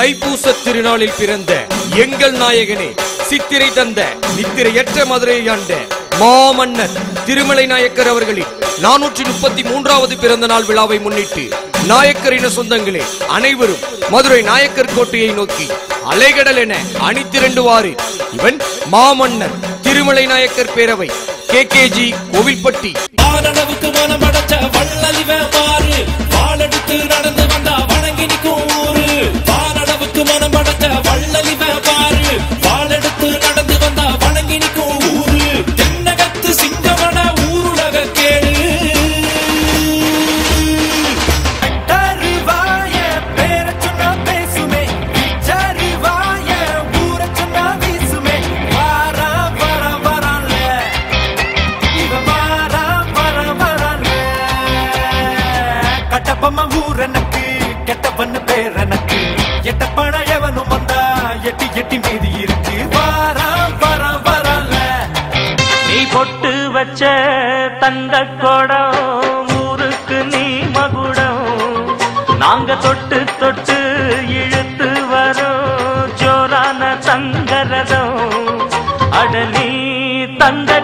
தைப்பூச திருநாளில் பிறந்த எங்கள் நாயகனே சித்திரை தந்த நித்திரையற்ற மதுரையை ஆண்ட மாமன்னர் திருமலை நாயக்கர் அவர்களின் நானூற்றி முப்பத்தி மூன்றாவது பிறந்த நாள் விழாவை முன்னிட்டு நாயக்கரின சொந்தங்களே அனைவரும் மதுரை நாயக்கர் கோட்டையை நோக்கி அலைகடல் என அணித்திரண்டுவாறு இவன் மாமன்னர் திருமலை நாயக்கர் பேரவை கே கேஜி கோவில்பட்டி. வள்ளலிவ மாறு வாழெடுத்து நடந்து வந்தா வணங்கி நிற்கும் ஊரு. தென்னகத்து சிங்கமன ஊருலக கேடு. தருவாய பேரச் சொன்னா பேசுமே. வச்ச தந்த கொடம் ஊருக்கு நீ மகுடம். நாங்க தொட்டு தொட்டு இழுத்து வரோம் ஜோரான தங்கரதம் அடலி தந்த